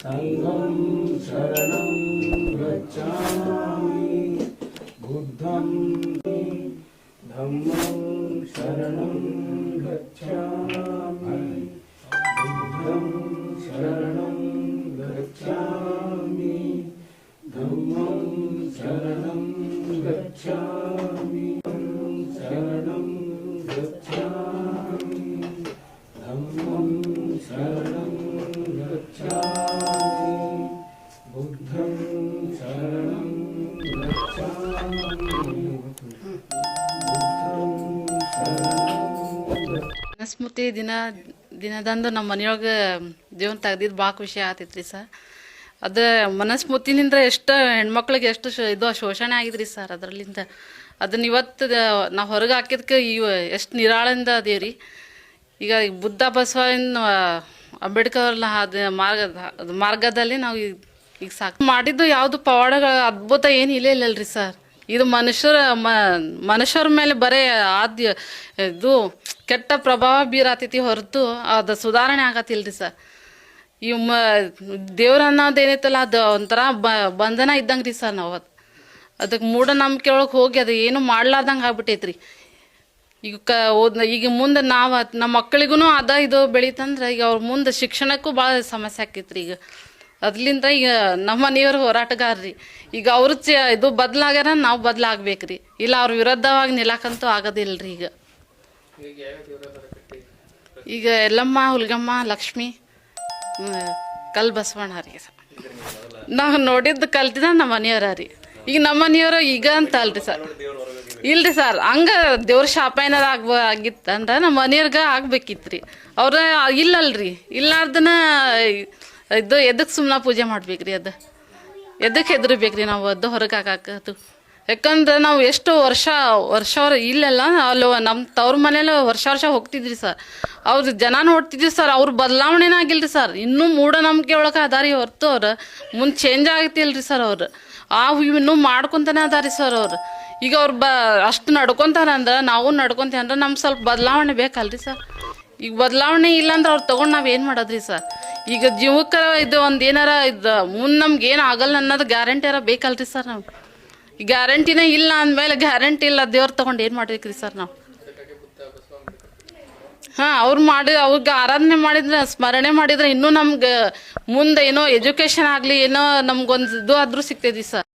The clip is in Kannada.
Sangam Saranam Gacchami ಮನಸ್ಮೃತಿ ದಿನ, ದಿನದಂದು ನಮ್ಮ ಮನೆಯೊಳಗ ದೇವನ್ ತೆಗ್ದಿದ್ದು ಭಾಳ ಖುಷಿ ಆಗ್ತೈತ್ರಿ ಸರ್. ಅದು ಮನಸ್ಮೃತಿನಿಂದ ಎಷ್ಟು ಹೆಣ್ಮಕ್ಳಿಗೆ ಎಷ್ಟು ಶೋ, ಇದು ಶೋಷಣೆ ಆಗಿದ್ರಿ ಸರ್ ಅದರಲ್ಲಿಂದ. ಅದನ್ನ ಇವತ್ತು ನಾವು ಹೊರಗೆ ಹಾಕಿದ್ಕೆ ಇವ ಎಷ್ಟು ನಿರಾಳಿಂದ ಅದೇವ್ರಿ. ಈಗ ಬುದ್ಧ ಬಸವನ ಅಂಬೇಡ್ಕರ್ ಅದು ಮಾರ್ಗ ಮಾರ್ಗದಲ್ಲಿ ನಾವು ಈಗ ಸಾಕು ಮಾಡಿದ್ದು ಯಾವುದು ಪವಾಡಗಳ ಅದ್ಭುತ ಏನು ಇಲ್ಲೇ ಇಲ್ಲಲ್ರಿ ಸರ್. ಇದು ಮನುಷ್ಯರ ಮನುಷ್ಯರ ಮೇಲೆ ಬರೇ ಆದ್ಯ, ಇದು ಕೆಟ್ಟ ಪ್ರಭಾವ ಬೀರಾತೈತಿ ಹೊರತು ಅದು ಸುಧಾರಣೆ ಆಗತ್ತಿಲ್ರಿ ಸರ್. ಈ ಮ, ದೇವ್ರ ಅನ್ನೋದೇನೈತಲ್ಲ ಅದು ಒಂಥರ ಬ, ಬಂಧನ ಇದ್ದಂಗೆ ರೀ ಸರ್ ನಾವು ಅದು ಅದಕ್ಕೆ ಮೂಢನಂಬಿಕೆ ಒಳಗೆ ಹೋಗಿ ಅದು ಏನು ಮಾಡ್ಲಾರ್ದಂಗೆ ಆಗ್ಬಿಟ್ಟೈತ್ರಿ. ಈಗ ಕ, ಓದ್, ಈಗ ಮುಂದೆ ನಾವು ನಮ್ಮ ಮಕ್ಕಳಿಗೂ ಅದ ಇದು ಬೆಳೀತಂದ್ರೆ ಈಗ ಅವ್ರ ಮುಂದೆ ಶಿಕ್ಷಣಕ್ಕೂ ಭಾಳ ಸಮಸ್ಯೆ ಆಕೈತ್ರಿ ಈಗ. ಅದ್ಲಿಂದ ಈಗ ನಮ್ಮ ಮನೆಯವ್ರ ಹೋರಾಟಗಾರ್ರಿ. ಈಗ ಅವ್ರ ಚ ಇದು ಬದಲಾಗ್ಯಾರ ನಾವು ಬದಲಾಗ್ಬೇಕ್ರಿ. ಇಲ್ಲ ಅವ್ರ ವಿರುದ್ಧವಾಗಿ ನಿಲ್ಲಕ್ಕಂತೂ ಆಗೋದಿಲ್ರಿ ಈಗ. ಈಗ ಎಲ್ಲಮ್ಮ, ಹುಲ್ಗಮ್ಮ, ಲಕ್ಷ್ಮಿ ಕಲ್ ಬಸವಣ್ಣ ರೀ. ಸರ್ ನಾವು ನೋಡಿದ್ದು ಕಲ್ತಿದ ನಮ್ಮ ಮನೆಯವರ ರೀ. ಈಗ ನಮ್ಮ ಮನೆಯವರು ಈಗ ಅಂತ ಅಲ್ರಿ ಸರ್. ಇಲ್ರಿ ಸರ್, ಹಂಗ ದೇವ್ರ ಶಾಪ ಏನಾರ ಆಗ್ಬ ಆಗಿತ್ತಂದ್ರೆ ನಮ್ಮ ಮನೆಯವ್ರಿಗೆ ಆಗ್ಬೇಕಿತ್ರಿ. ಅವ್ರ, ಇಲ್ಲಲ್ರಿ. ಇಲ್ಲಾರ್ದನ ಇದು ಎದಕ್ಕೆ ಸುಮ್ಮನೆ ಪೂಜೆ ಮಾಡ್ಬೇಕ್ರಿ ಅದು ಎದಕ್ಕೆ ಹೆದರ್ಬೇಕ್ರಿ ನಾವು ಅದು ಹೊರಗೆ ಹಾಕಾಕದು ಯಾಕಂದ್ರೆ ನಾವು ಎಷ್ಟು ವರ್ಷ ವರ್ಷ ಇಲ್ಲೆಲ್ಲ, ಅಲ್ಲಿ ನಮ್ಮ ತವ್ರ ಮನೇಲಿ ವರ್ಷ ವರ್ಷ ಹೋಗ್ತಿದ್ರಿ ಸರ್. ಅವ್ರ ಜನ ನೋಡ್ತಿದ್ವಿ ಸರ್, ಅವ್ರ ಬದಲಾವಣೆನೇ ಆಗಿಲ್ರಿ ಸರ್. ಇನ್ನೂ ಮೂಢನಂಬಿಕೆ ಒಳಗೆ ಅದಾರಿ ಹೊರತು ಅವ್ರು. ಮುಂದೆ ಚೇಂಜ್ ಆಗ್ತಿಲ್ರಿ ಸರ್ ಅವ್ರು. ಆ ಇನ್ನೂ ಮಾಡ್ಕೊತಾನೆ ಅದಾರಿ ಸರ್ ಅವ್ರು. ಈಗ ಅವ್ರು ಬ, ಅಷ್ಟು ನಡ್ಕೊತಾರೆ ಅಂದ್ರೆ, ನಾವು ನಡ್ಕೊಂತೀವಿ ಅಂದ್ರೆ ನಮ್ಗೆ ಸ್ವಲ್ಪ ಬದಲಾವಣೆ ಬೇಕಲ್ರಿ ಸರ್. ಈಗ ಬದಲಾವಣೆ ಇಲ್ಲಾಂದ್ರೆ ಅವ್ರು ತೊಗೊಂಡು ನಾವು ಏನು ಮಾಡೋದ್ರಿ ಸರ್? ಈಗ ಜೀವಕ್ಕ ಇದು ಒಂದು ಏನಾರ ಇದು, ಮುಂದೆ ನಮ್ಗೆ ಏನು ಆಗಲ್ಲ ಅನ್ನೋದು ಗ್ಯಾರಂಟಿಯಾರ ಬೇಕಲ್ರಿ ಸರ್ ನಾವು. ಗ್ಯಾರಂಟಿನೇ ಇಲ್ಲ ಅಂದಮೇಲೆ ಗ್ಯಾರಂಟಿ ಇಲ್ಲ, ದೇವ್ರು ತೊಗೊಂಡು ಏನು ಮಾಡ್ಬೇಕ್ರಿ ಸರ್ ನಾವು? ಹಾಂ, ಅವ್ರು ಮಾಡಿ, ಅವ್ರಿಗೆ ಆರಾಧನೆ ಮಾಡಿದ್ರೆ, ಸ್ಮರಣೆ ಮಾಡಿದ್ರೆ ಇನ್ನೂ ನಮ್ಗೆ ಮುಂದೆ ಏನೋ ಎಜುಕೇಷನ್ ಆಗಲಿ, ಏನೋ ನಮ್ಗೊಂದು ಇದು ಆದರೂ ಸಿಗ್ತೈತಿ ಸರ್